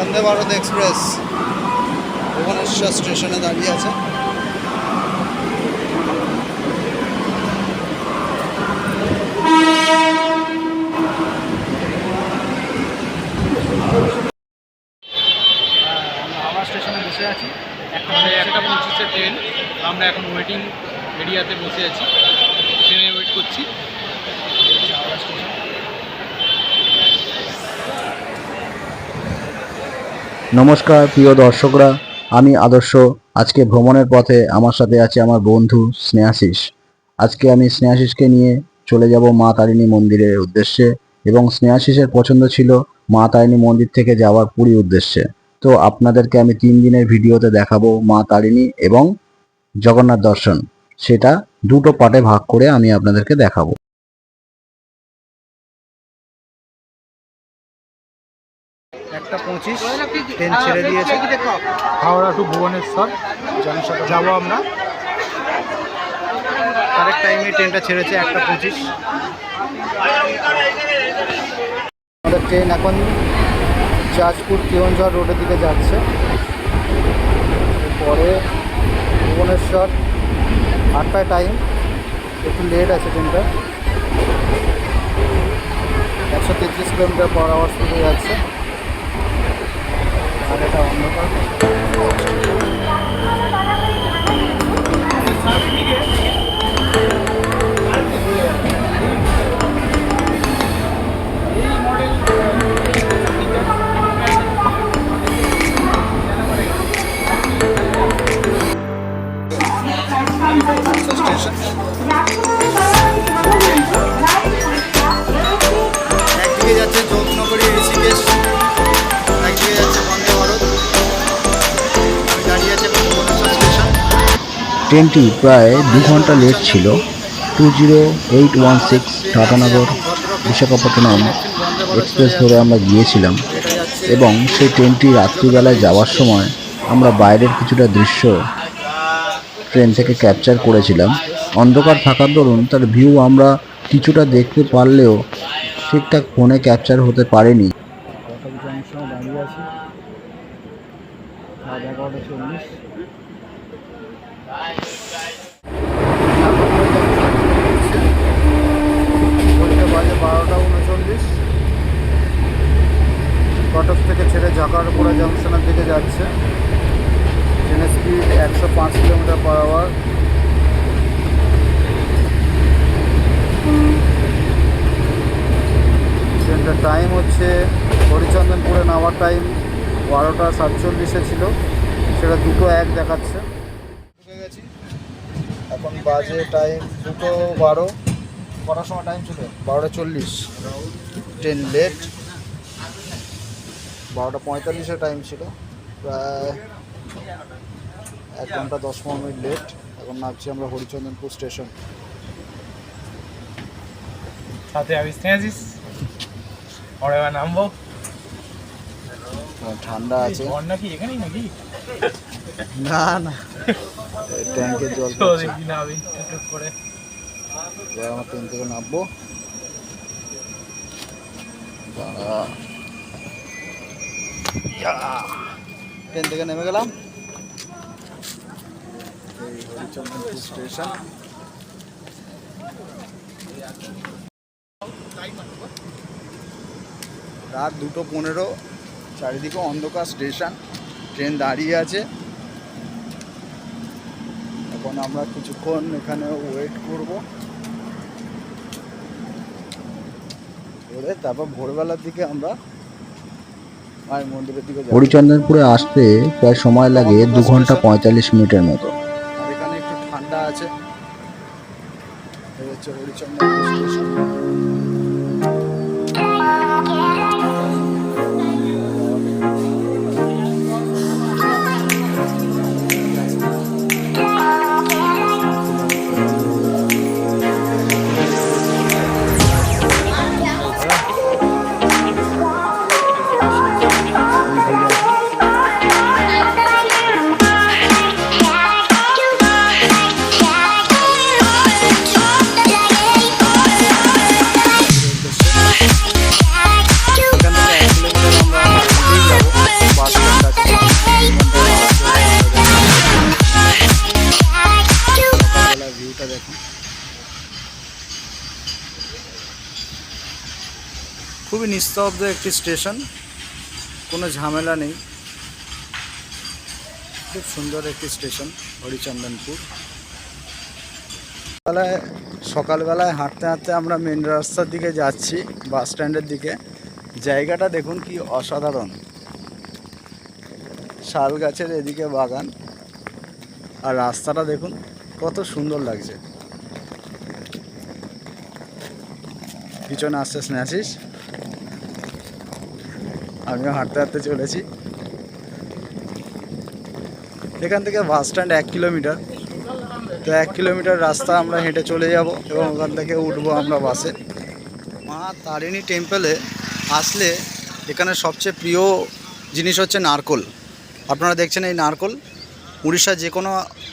Vande Bharat express, Bhubaneswar স্টেশনে দাঁড়িয়ে আছে। আমরা স্টেশনে বসে আছি। একটা ট্রেন আমরা এখন ওয়েটিং এরিয়াতে বসে আছি। ট্রেনে ওয়েট করছি এই হচ্ছে হাওড়া স্টেশন নমস্কার, প্রিয় দর্শকরা। আমি আদর্শ। আজকে ভ্রমণের পথে আমার সাথে আছে আমার বন্ধু স্নেহাশিস। আজকে আমি স্নেহাশিসকে নিয়ে চলে যাব মা তারিণী মন্দিরের উদ্দেশ্যে এবং স্নেহাশিসের পছন্দ ছিল মা তারিণী মন্দির থেকে যাওয়ার পুরী উদ্দেশ্যে। তো আপনাদেরকে আমি তিন দিনের ভিডিওতে দেখাবো মা তারিণী এবং জগন্নাথ দর্শন। সেটা দুটো পার্টে ভাগ করে আমি আপনাদেরকে দেখাবো। পঁচিশ ট্রেন ছেড়ে দিয়েছে। হাওড়া টু ভুবনেশ্বর যাব আমরা। কারেক্ট টাইমে ট্রেনটা ছেড়েছে একটা পঁচিশ। আমাদের ট্রেন এখন জাজপুর কেওনঝড় রোডের দিকে যাচ্ছে। পরে ভুবনেশ্বর আটটায় টাইম একটু লেট আছে ট্রেনটা। একশো তেত্রিশ কিলোমিটার পার আওয়ার স্পিডে যাচ্ছে। আর এটা অন্ধকার স্টেশন ট্রেনটি প্রায় দু ঘণ্টা লেট ছিল। Two zero eight one six Tatanagar Visakhapatnam express ধরে আমরা গিয়েছিলাম এবং সেই ট্রেনটি রাত্রিবেলায় যাওয়ার সময় আমরা বাইরের কিছুটা দৃশ্য ট্রেন থেকে ক্যাপচার করেছিলাম। অন্ধকার থাকার দরুন তার ভিউ আমরা কিছুটা দেখতে পারলেও ঠিকঠাক ফোনে ক্যাপচার হতে পারেনি কটক জংশনে দাঁড়িয়ে আছি রাত এগারোটা চল্লিশ বলতে বাজে বারোটা উনচল্লিশ কটক থেকে ছেড়ে ঝাকারপুরা জংশনের দিকে যাচ্ছে। ট্রেনের স্পিড একশো পাঁচ কিলোমিটার পার আওয়ার ট্রেনটার টাইম হচ্ছে হরিচন্দনপুরে নামার টাইম বারোটা সাতচল্লিশে ছিল। সেটা দুটো এক দেখাচ্ছে। গেছি। এখন বাজে টাইম দুটো বারো। কটার সময় টাইম ছিল? বারোটা চল্লিশ। ট্রেন লেট বারোটা পঁয়তাল্লিশে টাইম ছিল। প্রায় এক ঘণ্টা দশ পনেরো মিনিট লেট এখন নামছি আমরা হরিচন্দনপুর স্টেশন সাথে আমি স্নেহাজিস পরে নামবো। ঠান্ডা আছে। নাকি এখানেই নাকি? না না। ট্যাঙ্কে জল। দেখি টুক করে। আমার ট্রেন থেকে নামবো। দাঁড়া। ট্রেন থেকে নেমে গেলাম। স্টেশন রাত দুটো পনেরো, চারিদিকে অন্ধকার স্টেশন, ট্রেন দাঁড়িয়ে আছে। এখন আমরা কিছুক্ষণ এখানে ওয়েট করব। করে তারপর ভোরবেলার দিকে আমরা মায়ের মন্দিরের দিকে যাব হরিচন্দনপুরে আসতে প্রায় সময় লাগে দু ঘণ্টা পঁয়তাল্লিশ মিনিটের মতো। ঠান্ডা আছে। খুবই নিস্তব্ধ একটি স্টেশন। কোনো ঝামেলা নেই। খুব সুন্দর একটি স্টেশন, হরিচন্দনপুর। সকালবেলায় সকালবেলায় হাঁটতে হাঁটতে আমরা মেন রাস্তার দিকে যাচ্ছি, বাস স্ট্যান্ডের দিকে। জায়গাটা দেখুন কি অসাধারণ। শাল গাছের এদিকে বাগান। আর রাস্তাটা দেখুন, কত সুন্দর লাগছে। পিছনে আসছে স্ন্যাচিস আমিও হাঁটতে হাঁটতে চলেছি। এখান থেকে বাস স্ট্যান্ড এক কিলোমিটার। তো এক কিলোমিটার রাস্তা আমরা হেঁটে চলে যাব এবং ওখান থেকে উঠবো আমরা বাসে। মা তারিণী টেম্পলে আসলে এখানে সবচেয়ে প্রিয় জিনিস হচ্ছে নারকোল। আপনারা দেখছেন এই নারকোল। উড়িষ্যার যে কোনো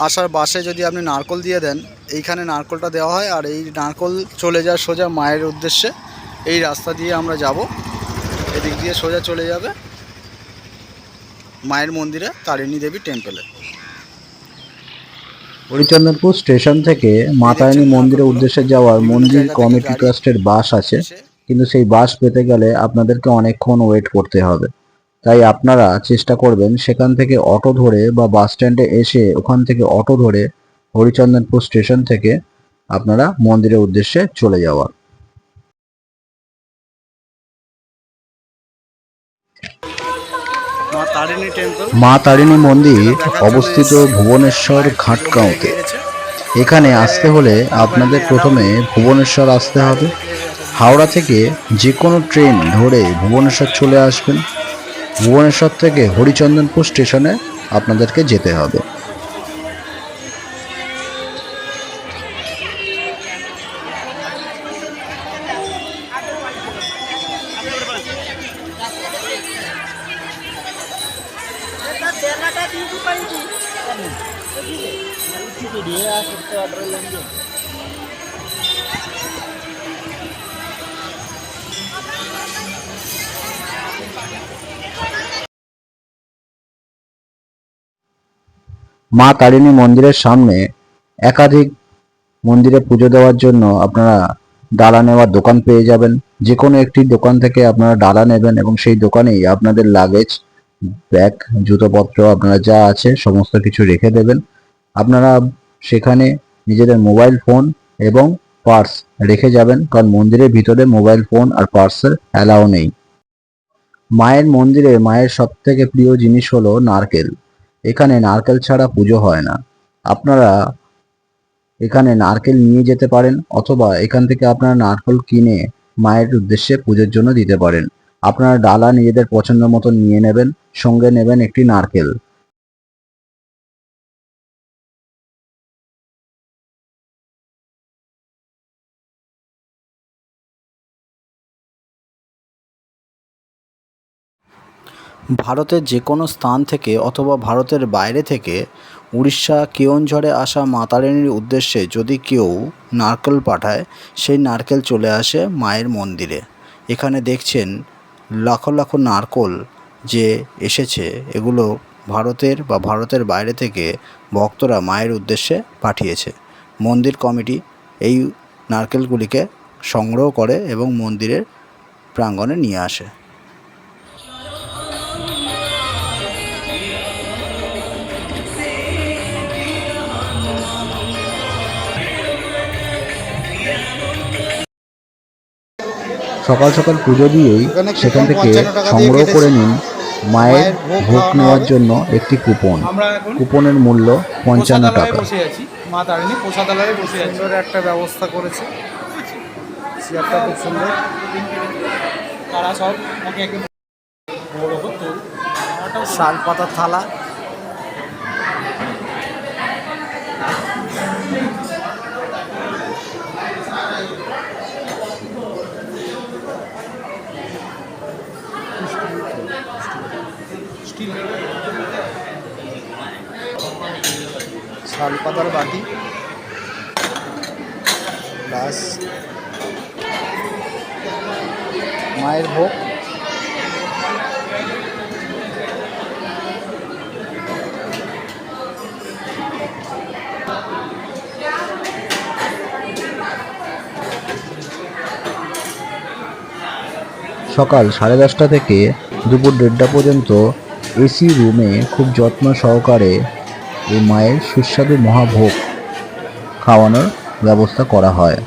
আসার বাসে যদি আপনি নারকোল দিয়ে দেন, এইখানে নারকোলটা দেওয়া হয় আর এই নারকোল চলে যায় সোজা মায়ের উদ্দেশ্যে এই রাস্তা দিয়ে আমরা যাব। এদিক দিয়ে সোজা চলে যাবে মায়ের মন্দিরে তারিণী দেবী টেম্পলে হরিচন্দনপুর স্টেশন থেকে মা তারিণী মন্দিরের উদ্দেশ্যে যাওয়ার মন্দির কমিটি ট্রাস্টের বাস আছে কিন্তু সেই বাস পেতে গেলে আপনাদেরকে অনেকক্ষণ ওয়েট করতে হবে। তাই আপনারা চেষ্টা করবেন সেখান থেকে অটো ধরে বা বাস স্ট্যান্ডে এসে ওখান থেকে অটো ধরে হরিচন্দনপুর স্টেশন থেকে আপনারা মন্দিরের উদ্দেশ্যে চলে যাওয়ার। মা তারিণী মন্দির অবস্থিত ভুবনেশ্বর ঘাটগাঁওতে। এখানে আসতে হলে আপনাদের প্রথমে ভুবনেশ্বর আসতে হবে। হাওড়া থেকে যে কোনো ট্রেন ধরে ভুবনেশ্বর চলে আসবেন। ভুবনেশ্বর থেকে হরিচন্দনপুর স্টেশনে আপনাদেরকে যেতে হবে। মা তারিণী মন্দিরের সামনে একাধিক মন্দিরে পুজো দেওয়ার জন্য আপনারা ডালা নেওয়ার দোকান পেয়ে যাবেন। যে কোনো একটি দোকান থেকে আপনারা ডালা নেবেন এবং সেই দোকানেই আপনাদের লাগেজ ব্যাগ, জুতোপত্র, আপনারা যা আছে সমস্ত কিছু রেখে দেবেন। আপনারা সেখানে নিজেদের মোবাইল ফোন এবং পার্স রেখে যাবেন, কারণ মন্দিরের ভিতরে মোবাইল ফোন আর পার্সের অ্যালাও নেই। মায়ের মন্দিরে মায়ের সব থেকে প্রিয় জিনিস হলো নারকেল। এখানে নারকেল ছাড়া পুজো হয় না। আপনারা এখানে নারকেল নিয়ে যেতে পারেন, অথবা এখান থেকে আপনারা নারকেল কিনে মায়ের উদ্দেশ্যে পুজোর জন্য দিতে পারেন। আপনারা ডালা নিজেদের পছন্দ মতো নিয়ে নেবেন সঙ্গে নেবেন একটি নারকেল। ভারতের যে কোনো স্থান থেকে অথবা ভারতের বাইরে থেকে উড়িষ্যা, কেওনঝড়ে আসা মা তারিণীর উদ্দেশ্যে যদি কেউ নারকেল পাঠায়, সেই নারকেল চলে আসে মায়ের মন্দিরে। এখানে দেখছেন লাখো লাখো নারকোল যে এসেছে এগুলো ভারতের বা ভারতের বাইরে থেকে ভক্তরা মায়ের উদ্দেশ্যে পাঠিয়েছে। মন্দির কমিটি এই নারকেলগুলিকে সংগ্রহ করে এবং মন্দিরের প্রাঙ্গণে নিয়ে আসে। সকাল সকাল পুজো দিয়েই সেখান থেকে 55 টাকা দিয়ে সংগ্রহ করে নিন। মায়ের ভোগ নেওয়ার জন্য একটি কুপন। আমরা কুপনের মূল্য পঞ্চান্ন টাকা। বসে আছি। মা তারিণী প্রসাদালয়ে বসে আছি। একটা ব্যবস্থা করেছে। চেয়ারটা খুব সুন্দর। তারা সব শাল পাতার থালা। শাল পাতার বাটি। প্লাস মায়ের ভোগ। সকাল সাড়ে দশটা থেকে দুপুর দেড়টা পর্যন্ত এসি রুমে খুব যত্ন সহকারে এই মায়ের সুস্বাদু মহাভোগ খাওয়ানোর ব্যবস্থা করা হয়।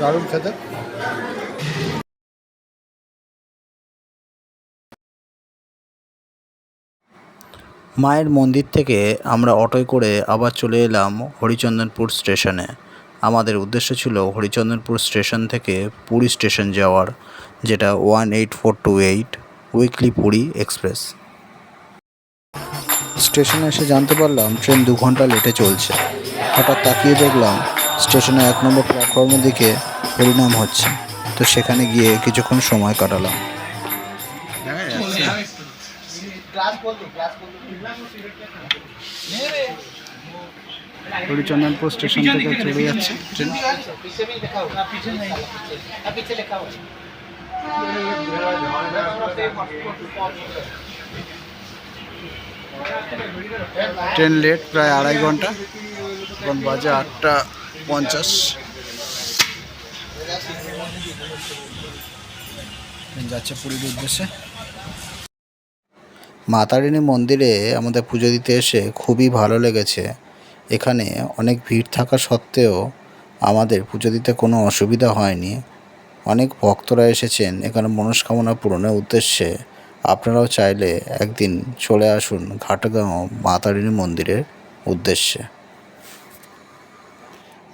দারুণ খেতে। মায়ের মন্দির থেকে আমরা অটোয় করে আবার চলে এলাম হরিচন্দনপুর স্টেশনে। আমাদের উদ্দেশ্য ছিল হরিচন্দনপুর স্টেশন থেকে পুরী স্টেশন যাওয়ার, যেটা one eight four two eight weekly Puri express. স্টেশনে এসে জানতে পারলাম ট্রেন দু ঘণ্টা লেটে চলছে। হঠাৎ তাকিয়ে দেখলাম স্টেশনে এক নম্বর প্ল্যাটফর্মের দিকে পরিণাম হচ্ছে। তো সেখানে গিয়ে কিছুক্ষণ সময় কাটালাম। হরিচন্দনপুর স্টেশন থেকে চলে যাচ্ছে। ট্রেন ট্রেন লেট প্রায় আড়াই ঘণ্টা। এখন বাজে আটটা পঞ্চাশ। ট্রেন যাচ্ছে পুরীর উদ্দেশ্যে। মা তারিণী মন্দিরে আমাদের পুজো দিতে এসে খুবই ভালো লেগেছে। এখানে অনেক ভিড় থাকা সত্ত্বেও আমাদের পুজো দিতে কোনো অসুবিধা হয়নি। অনেক ভক্তরা এসেছেন এখানে মনস্কামনা পূরণের উদ্দেশ্যে। আপনারাও চাইলে একদিন চলে আসুন ঘাটগাঁও মাতারিণী মন্দিরের উদ্দেশ্যে।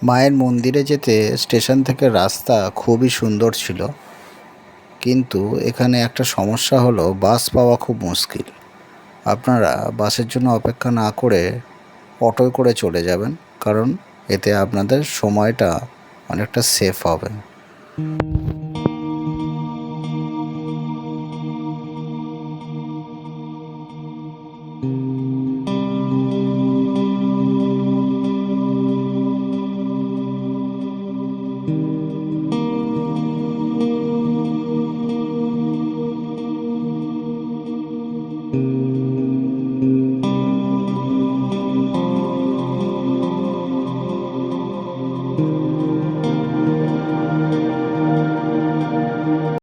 মায়ের মন্দিরে যেতে স্টেশন থেকে রাস্তা খুবই সুন্দর ছিল। কিন্তু এখানে একটা সমস্যা হলো, বাস পাওয়া খুব মুশকিল। আপনারা বাসের জন্য অপেক্ষা না করে অটোয় করে চলে যাবেন, কারণ এতে আপনাদের সময়টা অনেকটা সেফ হবে।